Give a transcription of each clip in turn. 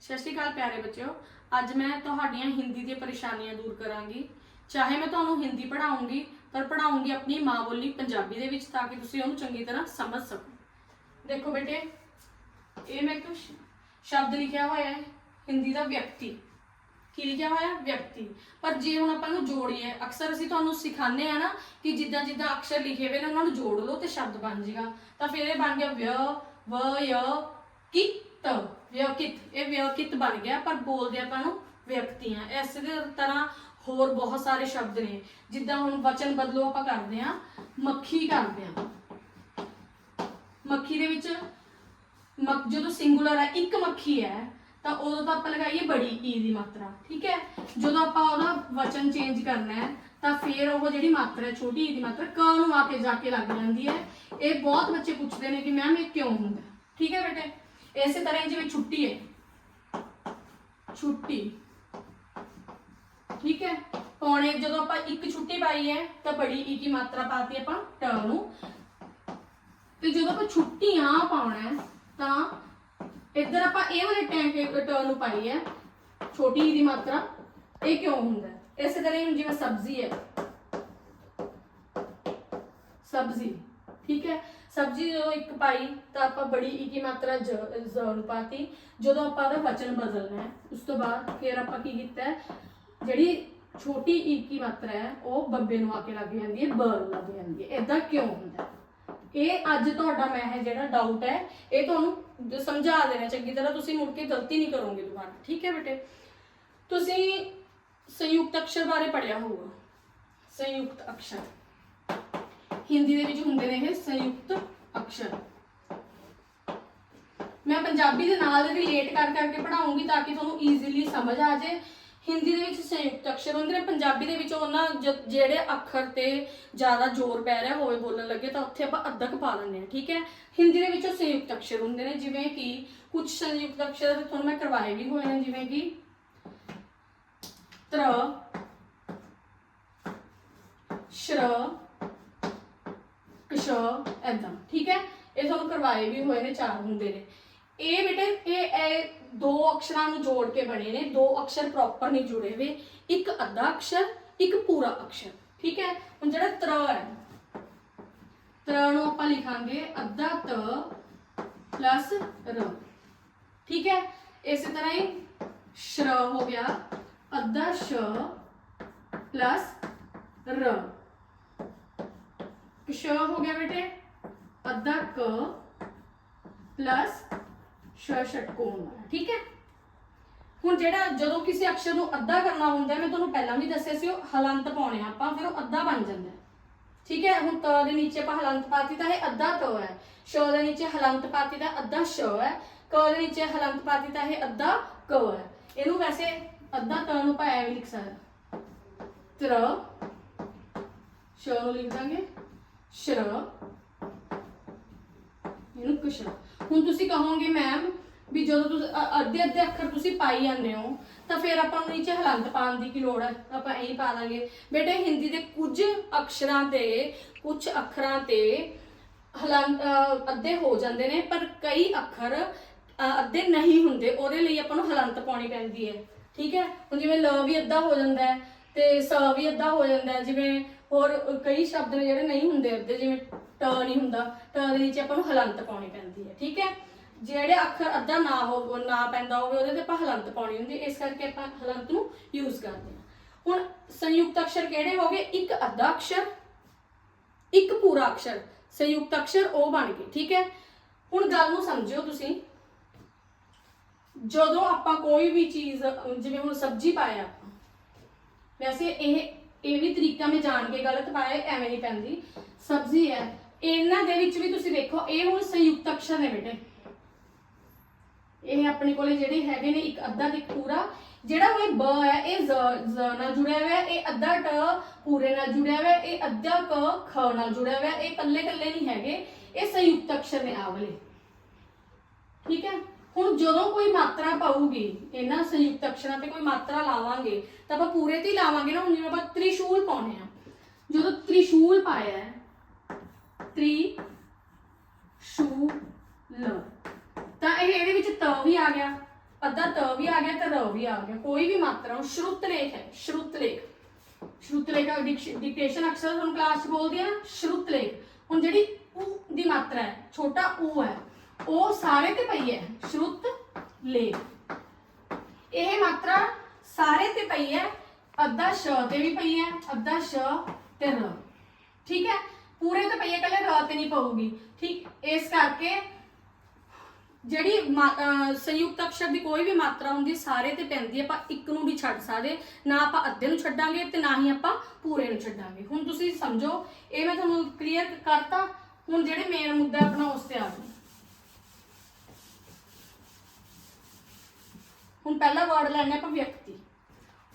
ਸਤਿ ਸ਼੍ਰੀ ਅਕਾਲ ਪਿਆਰੇ ਬੱਚਿਓ। ਅੱਜ ਮੈਂ ਤੁਹਾਡੀਆਂ ਹਿੰਦੀ ਦੀਆਂ ਪਰੇਸ਼ਾਨੀਆਂ ਦੂਰ ਕਰਾਂਗੀ। ਚਾਹੇ ਮੈਂ ਤੁਹਾਨੂੰ ਹਿੰਦੀ ਪੜ੍ਹਾਉਂਗੀ, ਪਰ ਪੜ੍ਹਾਉਂਗੀ ਆਪਣੀ ਮਾਂ ਬੋਲੀ ਪੰਜਾਬੀ ਦੇ ਵਿੱਚ ਤਾਂ ਕਿ ਤੁਸੀਂ ਉਹਨੂੰ ਚੰਗੀ ਤਰ੍ਹਾਂ ਸਮਝ ਸਕੋ। ਦੇਖੋ ਬੇਟੇ, ਇਹ ਮੈਂ ਇੱਕ ਸ਼ਬਦ ਲਿਖਿਆ ਹੋਇਆ ਹੈ, ਹਿੰਦੀ ਦਾ ਵਿਅਕਤੀ। ਕੀ ਲਿਖਿਆ ਹੋਇਆ? ਵਿਅਕਤੀ। ਪਰ ਜੇ ਹੁਣ ਆਪਾਂ ਨੂੰ ਜੋੜੀਏ, ਅਕਸਰ ਅਸੀਂ ਤੁਹਾਨੂੰ ਸਿਖਾਉਂਦੇ ਆ ਨਾ ਕਿ ਜਿੱਦਾਂ ਜਿੱਦਾਂ ਅਕਸ਼ਰ ਲਿਖੇ ਹੋਏ ਨੇ, ਉਹਨਾਂ ਨੂੰ ਜੋੜ ਲਓ ਤੇ ਸ਼ਬਦ ਬਣ ਜੇਗਾ। ਤਾਂ ਫਿਰ ਇਹ ਬਣ ਗਿਆ ਵਿਅ ਵ, ਯ ਕਿਤ ਵਿਅਕਿਤ, ਇਹ ਵਿਅਕਿਤ ਬਣ ਗਿਆ, ਪਰ ਬੋਲਦੇ ਆਪਾਂ ਨੂੰ ਵਿਅਕਤੀਆਂ ਇਸ ਦੇ ਤਰ੍ਹਾਂ ਹੋਰ ਬਹੁਤ ਸਾਰੇ ਸ਼ਬਦ ਨੇ। ਜਿੱਦਾਂ ਹੁਣ ਵਚਨ ਬਦਲੋ ਆਪਾਂ ਕਰਦੇ ਆ ਮੱਖੀ ਕਰਦੇ ਆ ਮੱਖੀ ਦੇ ਵਿੱਚ ਮੱਖ, ਜਦੋਂ ਸਿੰਗੂਲਰ ਹੈ ਇੱਕ ਮੱਖੀ ਹੈ, ਤਾਂ ਉਦੋਂ ਤਾਂ ਆਪਾਂ ਲਗਾਈਏ ਬੜੀ ਈ ਦੀ ਮਾਤਰਾ, ਠੀਕ ਹੈ? ਜਦੋਂ ਆਪਾਂ ਉਹਦਾ ਵਚਨ ਚੇਂਜ ਕਰਨਾ ਹੈ, ਤਾਂ ਫਿਰ ਉਹ ਜਿਹੜੀ ਮਾਤਰਾ ਹੈ, ਛੋਟੀ ਈ ਦੀ ਮਾਤਰਾ, ਕ ਨੂੰ ਆ ਕੇ ਜਾ ਕੇ ਲੱਗ ਜਾਂਦੀ ਹੈ। ਇਹ ਬਹੁਤ ਬੱਚੇ ਪੁੱਛਦੇ ਨੇ ਕਿ, ਮੈਮ, ਇਹ ਕਿਉਂ ਹੁੰਦਾ? ਠੀਕ ਹੈ ਬੇਟੇ? ਇਸੇ ਤਰ੍ਹਾਂ ਜਿਵੇਂ ਛੁੱਟੀ ਹੈ। ਛੁੱਟੀ। ਠੀਕ ਹੈ? ਪੌਣੇ ਜਦੋਂ ਆਪਾਂ ਇੱਕ ਛੁੱਟੀ ਪਾਈ ਹੈ, ਤਾਂ ਬੜੀ ਈ ਦੀ ਮਾਤਰਾ ਪਾਤੀ ਆਪਾਂ ਟ ਨੂੰ। ਤੇ ਜਦੋਂ ਆਪਾਂ ਛੁੱਟੀਆਂ ਪਾਉਣਾ ਤਾਂ ਇੱਧਰ ਆਪਾਂ ਇਹ ਵਾਲੇ ਟੈਂਕ ਟਰਨ ਨੂੰ ਪਾਈ ਹੈ, ਛੋਟੀ ਈ ਦੀ ਮਾਤਰਾ, ਇਹ ਕਿਉਂ ਹੁੰਦਾ ਇਸੇ ਤਰ੍ਹਾਂ ਹੀ ਹੁਣ ਜਿਵੇਂ ਸਬਜ਼ੀ ਹੈ। ਸਬਜ਼ੀ, ਠੀਕ ਹੈ? ਸਬਜ਼ੀ ਜਦੋਂ ਇੱਕ ਪਾਈ ਤਾਂ ਆਪਾਂ ਬੜੀ ਈ ਮਾਤਰਾ ਜ ਜ਼ ਨੂੰ ਪਾਤੀ। ਜਦੋਂ ਆਪਾਂ ਉਹਦਾ ਵਚਨ ਬਦਲਣਾ ਹੈ, ਉਸ ਤੋਂ ਬਾਅਦ ਫਿਰ ਆਪਾਂ ਕੀ ਕੀਤਾ ਹੈ? ਜਿਹੜੀ ਛੋਟੀ ਈ ਮਾਤਰਾ ਹੈ, ਉਹ ਬੱਬੇ ਨੂੰ ਆ ਕੇ ਲੱਗ ਜਾਂਦੀ ਹੈ ਬਰ ਲੱਗ ਜਾਂਦੀ ਹੈ। ਇਦਾਂ ਕਿਉਂ ਹੁੰਦਾ ਹੈ? ਇਹ ਅੱਜ ਤੁਹਾਡਾ ਮੈਂ ਹੈ ਜਿਹੜਾ ਡਾਊਟ ਹੈ, ਇਹ ਤੁਹਾਨੂੰ ਜ- ਸਮਝਾ ਦੇਣਾ ਚੰਗੀ ਤਰ੍ਹਾਂ ਤੁਸੀਂ ਮੁੜ ਕੇ ਗਲਤੀ ਨਹੀਂ ਕਰੋਗੇ ਦੁਬਾਰਾ। ਠੀਕ ਹੈ ਬੇਟੇ? ਤੁਸੀਂ ਸੰਯੁਕਤ ਅਕਸ਼ਰ ਬਾਰੇ ਪੜ੍ਹਿਆ ਹੋਊਗਾ। ਸੰਯੁਕਤ ਅਕਸ਼ਰ। ਹਿੰਦੀ ਦੇ ਵਿੱਚ ਹੁੰਦੇ ਨੇ ਇਹ ਸੰਯੁਕਤ ਅਕਸ਼ਰ। ਮੈਂ ਪੰਜਾਬੀ ਦੇ ਨਾਲ ਰਿਲੇਟ ਕਰ ਕਰਕੇ ਪੜਾਉਂਗੀ ਤਾਂ ਕਿ ਤੁਹਾਨੂੰ ਈਜ਼ੀਲੀ ਸਮਝ ਆ ਜਾਏ। ਹਿੰਦੀ ਦੇ ਵਿੱਚ ਸੰਯੁਕਤ ਅਕਸ਼ਰ ਹੁੰਦੇ ਨੇ, ਪੰਜਾਬੀ ਦੇ ਵਿੱਚ ਉਹਨਾਂ ਜ- ਜਿਹੜੇ ਅੱਖਰ ਤੇ ਜ਼ਿਆਦਾ ਜ਼ੋਰ ਪੈ ਰਿਹਾ ਹੋਵੇ ਬੋਲਣ ਲੱਗੇ ਤਾਂ ਉੱਥੇ ਆਪਾਂ ਅੱਧਕ ਪਾ ਲੈਂਦੇ ਹਾਂ, ਠੀਕ ਹੈ? ਹਿੰਦੀ ਦੇ ਵਿੱਚ ਸੰਯੁਕਤ ਅਕਸ਼ਰ ਹੁੰਦੇ ਨੇ, ਜਿਵੇਂ ਕਿ ਕੁਝ ਸੰਯੁਕਤ ਅਕਸ਼ਰ ਤੁਹਾਨੂੰ ਮੈਂ ਕਰਵਾਏ ਵੀ ਹੋਏ ਨੇ, ਜਿਵੇਂ ਕਿ ਤ੍ਰ, ਸ਼ਰ ਕਸ਼ ਐਦਾਂ ਠੀਕ ਹੈ ਇਹ ਤੁਹਾਨੂੰ ਕਰਵਾਏ ਵੀ ਹੋਏ ਨੇ ਚਾਰ ਹੁੰਦੇ ਨੇ ਇਹ ਬੇਟੇ ਇਹ ਇਹ ਦੋ ਅਕਸ਼ਰਾਂ ਨੂੰ ਜੋੜ ਕੇ ਬਣੇ ਨੇ ਦੋ ਅਕਸ਼ਰ ਪ੍ਰੋਪਰ ਨਹੀਂ ਜੁੜੇ ਹੋਏ ਇੱਕ ਅੱਧਾ ਅਕਸ਼ਰ ਇੱਕ ਪੂਰਾ ਅਕਸ਼ਰ ਠੀਕ ਹੈ ਹੁਣ ਜਿਹੜਾ ਤ੍ਰ ਹੈ ਤ੍ਰ ਨੂੰ ਆਪਾਂ ਲਿਖਾਂਗੇ ਅੱਧਾ ਤ ਪਲੱਸ ਰ ਠੀਕ ਹੈ ਇਸੇ ਤਰ੍ਹਾਂ ਹੀ ਸ਼ਰ ਹੋ ਗਿਆ ਅੱਧਾ ਸ਼ ਪਲੱਸ ਰ ਸ਼ ਹੋ ਗਿਆ ਬੇਟੇ ਅੱਧਾ ਕ ਪਲੱਸ ਸ਼ षटकोण ਠੀਕ ਹੈ ਹੁਣ ਜਿਹੜਾ ਜਦੋਂ ਕਿਸੇ ਅਕਸ਼ਰ ਨੂੰ ਅੱਧਾ ਕਰਨਾ ਹੁੰਦਾ ਹੈ ਮੈਂ ਤੁਹਾਨੂੰ ਪਹਿਲਾਂ ਵੀ ਦੱਸਿਆ ਸੀ ਉਹ ਹਲੰਤ ਪਾਉਣੇ ਆ ਆਪਾਂ ਫਿਰ ਉਹ ਅੱਧਾ ਬਣ ਜਾਂਦਾ ਹੈ ਠੀਕ ਹੈ ਹੁਣ ਤ ਦੇ ਨੀਚੇ ਆਪਾਂ ਹਲੰਤ ਪਾਤੀ ਤਾਂ ਇਹ ਅੱਧਾ ਤ ਹੈ ਸ਼ ਦੇ ਨੀਚੇ ਹਲੰਤ ਪਾਤੀ ਤਾਂ ਅੱਧਾ ਸ਼ ਹੈ ਕ ਦੇ ਨੀਚੇ ਹਲੰਤ ਪਾਤੀ ਤਾਂ ਇਹ ਅੱਧਾ ਕ ਹੈ ਇਹਨੂੰ ਵੈਸੇ ਅੱਧਾ ਤ ਨੂੰ ਆਪਾਂ ਐਵੇਂ ਲਿਖ ਸਕਦੇ ਤ੍ਰ ਸ਼ ਨੂੰ ਲਿਖ ਦਾਂਗੇ ਸ਼ਰ। ਇਹਨੂੰ ਕੁਸ਼ਰ ਹੁਣ ਤੁਸੀਂ ਕਹੋਗੇ ਮੈਮ ਵੀ ਜਦੋਂ ਤੁਸੀਂ ਅ- ਅੱਧੇ ਅੱਧੇ ਅੱਖਰ ਤੁਸੀਂ ਪਾਈ ਜਾਂਦੇ ਹੋ ਤਾਂ ਫਿਰ ਆਪਾਂ ਨੂੰ ਨੀਚੇ ਹਲੰਤ ਪਾਉਣ ਦੀ ਕੀ ਲੋੜ ਹੈ ਆਪਾਂ ਇਹੀ ਪਾ ਦਾਂਗੇ। ਬੇਟੇ ਹਿੰਦੀ ਦੇ ਕੁਝ ਅਕਸ਼ਰਾਂ ਤੇ ਕੁਝ ਅੱਖਰਾਂ ਤੇ ਹਲੰਤ ਅ, ਅੱਧੇ ਹੋ ਜਾਂਦੇ ਨੇ ਪਰ ਕਈ ਅੱਖਰ ਅ, ਅੱਧੇ ਨਹੀਂ ਹੁੰਦੇ। ਉਹਦੇ ਲਈ ਆਪਾਂ ਨੂੰ ਹਲੰਤ ਪਾਉਣੀ ਪੈਂਦੀ ਹੈ। ਠੀਕ ਹੈ? ਹੁਣ ਜਿਵੇਂ ਲ ਵੀ ਅੱਧਾ ਹੋ ਜਾਂਦਾ ਹੈ ਤੇ ਸ ਵੀ ਅੱਧਾ ਹੋ ਜਾਂਦਾ ਹੈ। ਜਿਵੇਂ ਹੋਰ ਕਈ ਸ਼ਬਦ ਨੇ ਜਿਹੜੇ ਨਹੀਂ ਹੁੰਦੇ ਅੱਧੇ ਜਿਵੇਂ ਟ ਨਹੀਂ ਹੁੰਦਾ, ਟ ਦੇ ਨੀਚੇ ਆਪਾਂ ਨੂੰ ਹਲੰਤ ਪਾਉਣੀ ਪੈਂਦੀ ਹੈ, ਠੀਕ ਹੈ? ਜਿਹੜੇ ਅੱਖਰ ਅੱਧਾ ਨਾ ਹੋ, ਨਾ ਪੈਂਦਾ ਹੋਵੇ, ਉਹਦੇ ਤੇ ਆਪਾਂ ਹਲੰਤ ਪਾਉਣੀ ਹੁੰਦੀ ਹੈ, ਇਸ ਕਰਕੇ ਆਪਾਂ ਹਲੰਤ ਨੂੰ ਯੂਜ਼ ਕਰਦੇ ਹਾਂ। ਹੁਣ ਸੰਯੁਕਤ ਅਕਸ਼ਰ ਕਿਹੜੇ ਹੋਗੇ ਇੱਕ ਅੱਧਾ ਅਕਸ਼ਰ, ਇੱਕ ਪੂਰਾ ਅਕਸ਼ਰ, ਸੰਯੁਕਤ ਅਕਸ਼ਰ ਉਹ ਬਣ ਗਏ, ਠੀਕ ਹੈ? ਹੁਣ ਗੱਲ ਨੂੰ ਸਮਝਿਓ ਤੁਸੀਂ। ਜਦੋਂ ਆਪਾਂ ਕੋਈ ਵੀ ਚੀਜ਼, ਜਿਵੇਂ ਹੁਣ ਸਬਜ਼ੀ ਪਾਇਆ ਵੈਸੇ ਇਹ ਇਹ ਵੀ ਤਰੀਕਾ ਮੈਂ ਜਾਣ ਕੇ ਗਲਤ ਪਾਇਆ ਇਹ ਐਵੇਂ ਨਹੀਂ ਪੈਂਦੀ। ਸਬਜ਼ੀ ਹੈ। ਇਹਨਾਂ ਦੇ ਵਿੱਚ ਵੀ ਤੁਸੀਂ ਦੇਖੋ ਇਹ ਹੁਣ ਸੰਯੁਕਤ ਅਕਸ਼ਰ ਨੇ ਬੇਟੇ। ਇਹ ਆਪਣੇ ਕੋਲੇ ਜਿਹੜੇ ਹੈਗੇ ਨੇ ਇੱਕ ਅੱਧਾ ਤੇ ਇੱਕ ਪੂਰਾ। ਜਿਹੜਾ ਹੁਣ ਇਹ ਬ ਹੈ ਇਹ ਜ਼ ਜ਼ ਨਾਲ ਜੁੜਿਆ ਹੋਇਆ ਹੈ, ਇਹ ਅੱਧਾ ਟ ਪੂਰੇ ਨਾਲ ਜੁੜਿਆ ਹੋਇਆ ਹੈ, ਇਹ ਅੱਧਾ ਕ ਖ ਨਾਲ ਜੁੜਿਆ ਹੋਇਆ ਹੈ, ਇਹ ਇਕੱਲੇ ਇਕੱਲੇ ਨਹੀਂ ਹੈਗੇ। ਇਹ ਸੰਯੁਕਤ ਅਕਸ਼ਰ ਨੇ ਆ ਵਾਲੇ। ਠੀਕ ਹੈ? ਹੁਣ ਜਦੋਂ ਕੋਈ ਮਾਤਰਾ ਪਾਊਗੀ, ਇਹਨਾਂ ਸੰਯੁਕਤ ਅਕਸ਼ਰਾਂ ਤੇ ਕੋਈ ਮਾਤਰਾ ਲਾਵਾਂਗੇ, ਤਾਂ ਆਪਾਂ ਪੂਰੇ ਤੇ ਹੀ ਲਾਵਾਂਗੇ ਨਾ, ਹੁਣ ਜਿਵੇਂ ਆਪਾਂ ਤ੍ਰਿਸ਼ੂਲ ਪਾਉਣੇ ਆ ਜਦੋਂ ਤ੍ਰਿਸ਼ੂਲ ਪਾਇਆ ਹੈ ਤ੍ਰਿ ਸ਼ੂ ਲ ਤਾਂ ਇਹ ਇਹਦੇ ਵਿੱਚ ਤ ਵੀ ਆ ਗਿਆ, ਅੱਧਾ ਤ ਵੀ ਆ ਗਿਆ, ਤੇ ਰ ਵੀ ਆ ਗਿਆ। ਕੋਈ ਵੀ ਮਾਤਰਾ ਉਹ ਸ਼ਰੁਤ ਲੇਖ ਹੈ, ਸ਼ਰੁਤ ਲੇਖ। ਸ਼ਰੁਤ ਲੇਖ ਡਿਕਟੇਸ਼ਨ ਅਕਸਰ ਤੁਹਾਨੂੰ ਕਲਾਸ 'ਚ ਬੋਲਦੇ ਆ ਨਾ ਲੇਖ। ਹੁਣ ਜਿਹੜੀ ਉ ਦੀ ਮਾਤਰਾ ਹੈ, ਛੋਟਾ ਉ ਹੈ ਉਹ ਸਾਰੇ ਤੇ ਪਈ ਹੈ ਸ਼ਰੁਤ ਲੇਖ ਇਹ ਮਾਤਰਾ ਸਾਰੇ ਤੇ ਪਈ ਹੈ, ਅੱਧਾ ਸ਼ ਤੇ ਵੀ ਪਈ ਹੈ, ਅੱਧਾ ਸ਼ ਤੇ ਰ। ਠੀਕ ਹੈ? ਪੂਰੇ ਤੇ ਪਈ ਹੈ ਕੱਲੇ ਰ ਤੇ ਨਹੀਂ ਪਊਗੀ। ਠੀਕ, ਇਸ ਕਰਕੇ ਜਿਹੜੀ ਮਾ- ਸੰਯੁਕਤ ਅਕਸ਼ਰ ਦੀ ਕੋਈ ਵੀ ਮਾਤਰਾ ਹੁੰਦੀ, ਸਾਰੇ ਤੇ ਪੈਂਦੀ ਆਪਾਂ ਇੱਕ ਨੂੰ ਨਹੀਂ ਛੱਡ ਸਕਦੇ। ਨਾ ਆਪਾਂ ਅੱਧੇ ਨੂੰ ਛੱਡਾਂਗੇ ਤੇ ਨਾ ਹੀ ਆਪਾਂ ਪੂਰੇ ਨੂੰ ਛੱਡਾਂਗੇ। ਹੁਣ ਤੁਸੀਂ ਸਮਝੋ, ਇਹ ਮੈਂ ਤੁਹਾਨੂੰ ਕਲੀਅਰ ਕਰਤਾ। ਹੁਣ ਜਿਹੜੇ ਮੇਨ ਮੁੱਦਾ ਆਪਣਾ ਉਸ ਤੇ ਆ ਜਾਓ। ਹੁਣ ਪਹਿਲਾ ਵਰਡ ਲੈਣੇ ਆਪਾਂ ਵਿਅਕਤੀ।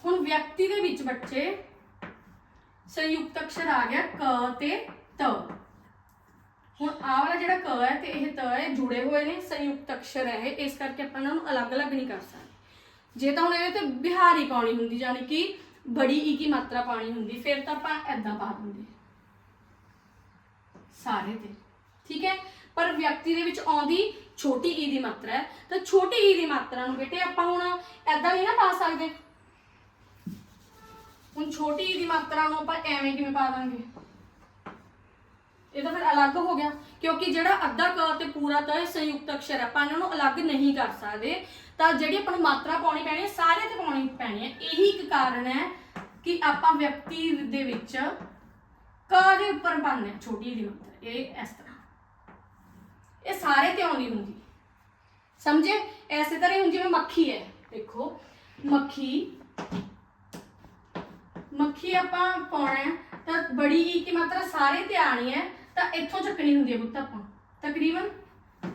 ਹੁਣ ਵਿਅਕਤੀ ਦੇ ਵਿੱਚ ਬੱਚੇ, ਸੰਯੁਕਤ ਅਕਸ਼ਰ ਆ ਗਿਆ ਕ ਤੇ ਤ। ਹੁਣ ਆਹ ਵਾਲਾ ਜਿਹੜਾ ਕ ਹੈ ਤੇ ਇਹ ਤ ਹੈ ਜੁੜੇ ਹੋਏ ਨੇ, ਸੰਯੁਕਤ ਅਕਸ਼ਰ ਹੈ ਇਹ, ਇਸ ਕਰਕੇ ਆਪਾਂ ਇਹਨਾਂ ਨੂੰ ਅਲੱਗ-ਅਲੱਗ ਨਹੀਂ ਕਰ ਸਕਦੇ। ਜੇ ਤਾਂ ਹੁਣ ਇਹਦੇ ਤੇ ਬਿਹਾਰੀ ਪਾਉਣੀ ਹੁੰਦੀ, ਯਾਨੀ ਕਿ ਬੜੀ ਈ ਕੀ ਮਾਤਰਾ ਪਾਣੀ ਹੁੰਦੀ, ਫਿਰ ਤਾਂ ਆਪਾਂ ਐਦਾਂ ਪਾ ਦਿੰਦੇ। ਸਾਰੇ ਤੇ। ਠੀਕ ਹੈ? ਪਰ ਵਿਅਕਤੀ ਦੇ ਵਿੱਚ ਆਉਂਦੀ ਛੋਟੀ ਈ ਦੀ ਮਾਤਰਾ ਹੈ। ਤਾਂ ਛੋਟੀ ਈ ਦੀ ਮਾਤਰਾ ਨੂੰ ਬੇਟੇ ਆਪਾਂ ਹੁਣ ਐਦਾਂ ਨਹੀਂ ਨਾ ਪਾ ਸਕਦੇ। ਹੁਣ ਛੋਟੀ ਈ ਦੀ ਮਾਤਰਾ ਨੂੰ ਆਪਾਂ ਐਵੇਂ ਕਿਵੇਂ ਪਾ ਦਾਂਗੇ? ਇਹ ਤਾਂ ਫਿਰ ਅਲੱਗ ਹੋ ਗਿਆ, ਕਿਉਂਕਿ ਜਿਹੜਾ ਅੱਧਾ ਕ ਤੇ ਪੂਰਾ ਤ ਇਹ ਸੰਯੁਕਤ ਅਕਸ਼ਰ ਹੈ, ਆਪਾਂ ਇਹਨਾਂ ਨੂੰ ਅਲੱਗ ਨਹੀਂ ਕਰ ਸਕਦੇ। ਤਾਂ ਜਿਹੜੀ ਆਪਾਂ ਨੂੰ ਮਾਤਰਾ ਪਾਉਣੀ ਪੈਣੀ ਹੈ ਸਾਰੇ ਤੇ ਪਾਉਣੀ ਪੈਣੀ ਹੈ। ਇਹੀ ਇੱਕ ਕਾਰਨ ਹੈ ਕਿ ਆਪਾਂ ਵਿਅਕਤੀ ਦੇ ਵਿੱਚ ਕ ਦੇ ਉੱਪਰ ਪਾਉਂਦੇ ਹਾਂ, ਛੋਟੀ ਦੀ ਮਾਤਰਾ। ਇਹ ਇਸ ਤਰ੍ਹਾਂ। ਇਹ ਸਾਰੇ ਤੇ ਆਉਂਦੀ ਹੁੰਦੀ। ਸਮਝੇ? ਐਸੇ ਤਰ੍ਹਾਂ ਹੀ ਹੁਣ ਜਿਵੇਂ ਮੱਖੀ ਹੈ। ਦੇਖੋ, ਮੱਖੀ ਮੱਖੀ ਆਪਾਂ ਪਾਉਣਾ ਤਾਂ ਬੜੀ ਈ ਕੀ ਮਾਤਰਾ ਸਾਰੇ ਤੇ ਆਣੀ ਹੈ, ਤਾਂ ਇੱਥੋਂ ਚੱਕਣੀ ਹੁੰਦੀ ਹੈ ਬੁੱਤ ਆਪਾਂ। ਤਕਰੀਬਨ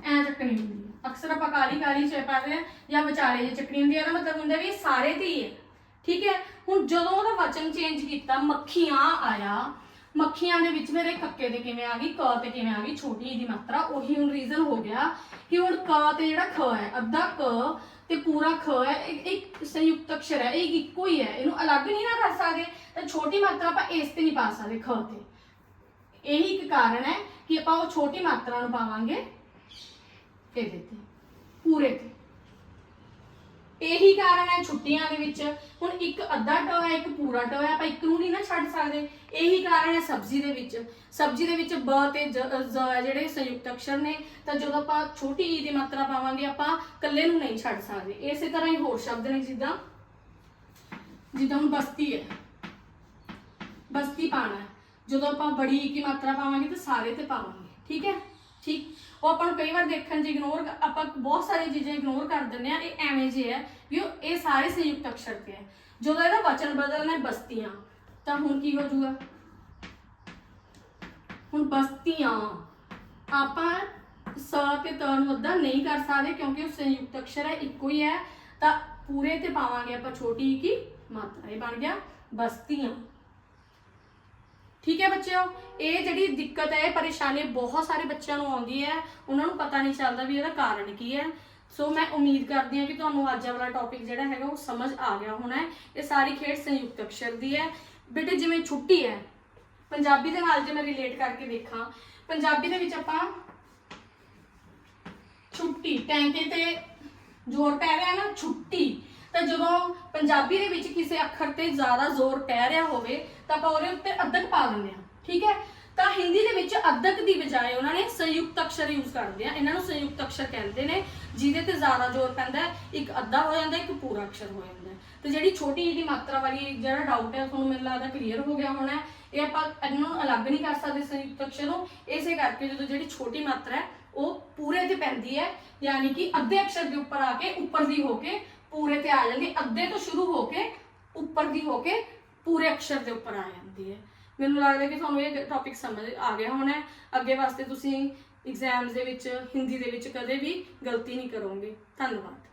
ਐ ਚੱਕਣੀ ਹੁੰਦੀ ਹੈ। ਅਕਸਰ ਆਪਾਂ ਕਾਲੀ ਕਾਲੀ ਚ ਪਾਦੇ ਆ ਜਾਂ ਵਿਚਾਲੇ ਜੇ ਚੱਕਣੀ ਹੁੰਦੀ ਹੈ ਇਹਦਾ ਮਤਲਬ ਹੁੰਦਾ ਵੀ ਇਹ ਸਾਰੇ ਤੇ ਹੀ ਹੈ। ਠੀਕ ਹੈ? ਹੁਣ ਜਦੋਂ ਉਹਦਾ ਵਚਨ ਚੇਂਜ ਕੀਤਾ, ਮੱਖੀਆਂ ਆਇਆ ਮੱਖੀਆਂ ਦੇ ਵਿੱਚ ਮੇਰੇ ਕੱਕੇ ਦੇ ਕਿਵੇਂ ਆ ਗਈ, ਕ ਤੇ ਕਿਵੇਂ ਆ ਗਈ, ਛੋਟੀ ਦੀ ਮਾਤਰਾ, ਉਹੀ ਹੁਣ ਰੀਜ਼ਨ ਹੋ ਗਿਆ ਕਿ ਹੁਣ ਕ ਤੇ ਜਿਹੜਾ ਖ ਹੈ, ਅੱਧਾ ਕ ਤੇ ਪੂਰਾ ਖ ਹੈ ਇੱਕ ਇੱਕ ਸੰਯੁਕਤ ਅਕਸ਼ਰ ਹੈ, ਇਹ ਇੱਕੋ ਹੀ ਹੈ, ਇਹਨੂੰ ਅਲੱਗ ਨਹੀਂ ਨਾ ਕਰ ਸਕਦੇ, ਤਾਂ ਛੋਟੀ ਮਾਤਰਾ ਆਪਾਂ ਇਸ ਤੇ ਨਹੀਂ ਪਾ ਸਕਦੇ, ਖ ਤੇ। ਇਹੀ ਇੱਕ ਕਾਰਨ ਹੈ ਕਿ ਆਪਾਂ ਉਹ ਛੋਟੀ ਮਾਤਰਾ ਨੂੰ ਪਾਵਾਂਗੇ, ਇਹਦੇ ਤੇ, ਪੂਰੇ ਤੇ। ਇਹੀ ਕਾਰਨ ਹੈ ਛੁੱਟੀਆਂ ਦੇ ਵਿੱਚ। ਹੁਣ ਇੱਕ ਅੱਧਾ ਟ ਹੈ ਇੱਕ ਪੂਰਾ ਟ ਹੈ ਆਪਾਂ ਇੱਕ ਨੂੰ ਨਹੀਂ ਨਾ ਛੱਡ ਸਕਦੇ। ਇਹੀ ਕਾਰਨ ਹੈ ਸਬਜ਼ੀ ਦੇ ਵਿੱਚ। ਸਬਜ਼ੀ ਦੇ ਵਿੱਚ ਬ ਤੇ ਜ ਜ਼ ਜਿਹੜੇ ਸੰਯੁਕਤ ਅਕਸ਼ਰ ਨੇ, ਤਾਂ ਜਦੋਂ ਆਪਾਂ ਛੋਟੀ ਈ ਦੀ ਮਾਤਰਾ ਪਾਵਾਂਗੇ, ਆਪਾਂ ਇਕੱਲੇ ਨੂੰ ਨਹੀਂ ਛੱਡ ਸਕਦੇ। ਇਸੇ ਤਰ੍ਹਾਂ ਹੀ ਹੋਰ ਸ਼ਬਦ ਨੇ ਜਿੱਦਾਂ ਜਿੱਦਾਂ ਹੁਣ ਬਸਤੀ ਹੈ। ਬਸਤੀ ਪਾਣਾ ਜਦੋਂ ਆਪਾਂ ਬੜੀ ਈ ਕੀ ਮਾਤਰਾ ਪਾਵਾਂਗੇ, ਤਾਂ ਸਾਰੇ ਤੇ ਪਾਵਾਂਗੇ। ਠੀਕ ਹੈ? ਠੀਕ? ਉਹ ਆਪਾਂ ਨੂੰ ਕਈ ਵਾਰ ਦੇਖਣ 'ਚ ਇਗਨੋਰ ਆਪਾਂ ਬਹੁਤ ਸਾਰੀਆਂ ਚੀਜ਼ਾਂ ਇਗਨੋਰ ਕਰ ਦਿੰਦੇ ਆ ਇਹ ਐਵੇਂ ਜੇ ਹੈ ਵੀ ਉਹ ਇਹ ਸਾਰੇ ਸੰਯੁਕਤ ਅਕਸ਼ਰ ਤੇ ਹੈ ਜਦੋਂ ਇਹਦਾ ਵਚਨ ਬਦਲਣਾ ਹੈ, ਬਸਤੀਆਂ, ਤਾਂ ਹੁਣ ਕੀ ਹੋ ਜਾਊਗਾ? ਹੁਣ ਬਸਤੀਆਂ, ਆਪਾਂ ਸ ਤੇ ਤ ਨੂੰ ਅੱਧਾ ਨਹੀਂ ਕਰ ਸਕਦੇ ਕਿਉਂਕਿ ਉਹ ਸੰਯੁਕਤ ਅਕਸ਼ਰ ਹੈ, ਇੱਕੋ ਹੀ ਹੈ। ਤਾਂ ਪੂਰੇ ਤੇ ਪਾਵਾਂਗੇ ਆਪਾਂ ਛੋਟੀ ਕੀ ਮਾਤਰਾ, ਇਹ ਬਣ ਗਿਆ ਬਸਤੀਆਂ। ਠੀਕ ਹੈ ਬੱਚਿਓ? ਇਹ ਜਿਹੜੀ ਦਿੱਕਤ ਹੈ ਇਹ ਪਰੇਸ਼ਾਨੀ ਬਹੁਤ ਸਾਰੇ ਬੱਚਿਆਂ ਨੂੰ ਆਉਂਦੀ ਹੈ। ਉਹਨਾਂ ਨੂੰ ਪਤਾ ਨਹੀਂ ਚੱਲਦਾ ਵੀ ਇਹਦਾ ਕਾਰਨ ਕੀ ਹੈ। ਸੋ ਮੈਂ ਉਮੀਦ ਕਰਦੀ ਹਾਂ ਕਿ ਤੁਹਾਨੂੰ ਅੱਜ ਵਾਲਾ ਟੌਪਿਕ ਜਿਹੜਾ ਹੈਗਾ ਉਹ ਸਮਝ ਆ ਗਿਆ ਹੋਣਾ ਹੈ। ਇਹ ਸਾਰੀ ਖੇਡ ਸੰਯੁਕਤ ਅਕਸ਼ਰ ਦੀ ਹੈ। ਬੇਟੇ, ਜਿਵੇਂ ਛੁੱਟੀ ਹੈ, ਪੰਜਾਬੀ ਦੇ ਨਾਲ ਜੇ ਮੈਂ ਰਿਲੇਟ ਕਰਕੇ ਦੇਖਾਂ, ਪੰਜਾਬੀ ਦੇ ਵਿੱਚ ਆਪਾਂ ਛੁੱਟੀ ਟੈਂਕੇ ਤੇ ਜ਼ੋਰ ਪੈ ਰਿਹਾ ਨਾ, ਛੁੱਟੀ। ਤਾਂ ਜਦੋਂ ਪੰਜਾਬੀ ਦੇ ਵਿੱਚ ਕਿਸੇ ਅੱਖਰ ਤੇ ਜ਼ਿਆਦਾ ਜ਼ੋਰ ਪੈ ਰਿਹਾ ਹੋਵੇ ਤਾਂ ਆਪਾਂ ਉਹਦੇ ਉੱਤੇ ਅੱਧਕ ਪਾ ਦਿੰਦੇ ਹਾਂ, ਠੀਕ ਹੈ? ਤਾਂ ਹਿੰਦੀ ਦੇ ਵਿੱਚ ਅੱਧਕ ਦੀ ਬਜਾਏ ਉਹਨਾਂ ਨੇ ਸੰਯੁਕਤ ਅਕਸ਼ਰ ਯੂਜ਼ ਕਰਦੇ ਆ। ਇਹਨਾਂ ਨੂੰ ਸੰਯੁਕਤ ਅਕਸ਼ਰ ਕਹਿੰਦੇ ਨੇ, ਜਿਹਦੇ ਤੇ ਜ਼ਿਆਦਾ ਜ਼ੋਰ ਪੈਂਦਾ ਹੈ, ਇੱਕ ਅੱਧਾ ਹੋ ਜਾਂਦਾ ਇੱਕ ਪੂਰਾ ਅਕਸ਼ਰ ਹੋ ਜਾਂਦਾ ਤੇ ਜਿਹੜੀ ਛੋਟੀ ਜਿਹੀ ਮਾਤਰਾ ਵਾਲੀ ਜਿਹੜਾ ਡਾਊਟ ਹੈ, ਤੁਹਾਨੂੰ ਮੈਨੂੰ ਲੱਗਦਾ ਕਲੀਅਰ ਹੋ ਗਿਆ ਹੋਣਾ ਇਹ ਆਪਾਂ ਇਹਨਾਂ ਨੂੰ ਅਲੱਗ ਨਹੀਂ ਕਰ ਸਕਦੇ ਸੰਯੁਕਤ ਅਕਸ਼ਰ ਨੂੰ। ਇਸੇ ਕਰਕੇ ਜਦੋਂ ਜਿਹੜੀ ਛੋਟੀ ਮਾਤਰਾ ਹੈ, ਉਹ ਪੂਰੇ ਤੇ ਪੈਂਦੀ ਹੈ, ਯਾਨੀ ਕਿ ਅੱਧੇ ਅਕਸ਼ਰ ਦੇ ਉੱਪਰ ਆ ਕੇ, ਉੱਪਰ ਦੀ ਹੋ ਕੇ ਪੂਰੇ ਤੇ ਆ ਜਾਂਦੀ ਅੱਧੇ ਤੋਂ ਸ਼ੁਰੂ ਹੋ ਕੇ, ਉੱਪਰ ਦੀ ਹੋ ਕੇ ਪੂਰੇ ਅਕਸ਼ਰ ਦੇ ਉੱਪਰ ਆ ਜਾਂਦੀ ਹੈ। ਮੈਨੂੰ ਲੱਗਦਾ ਕਿ ਤੁਹਾਨੂੰ ਇਹ ਟੌਪਿਕ ਸਮਝ ਆ ਗਿਆ ਹੋਣਾ ਅੱਗੇ ਵਾਸਤੇ ਤੁਸੀਂ ਐਗਜ਼ਾਮਸ ਦੇ ਵਿੱਚ, ਹਿੰਦੀ ਦੇ ਵਿੱਚ ਕਦੇ ਵੀ ਗਲਤੀ ਨਹੀਂ ਕਰੋਗੇ। ਧੰਨਵਾਦ।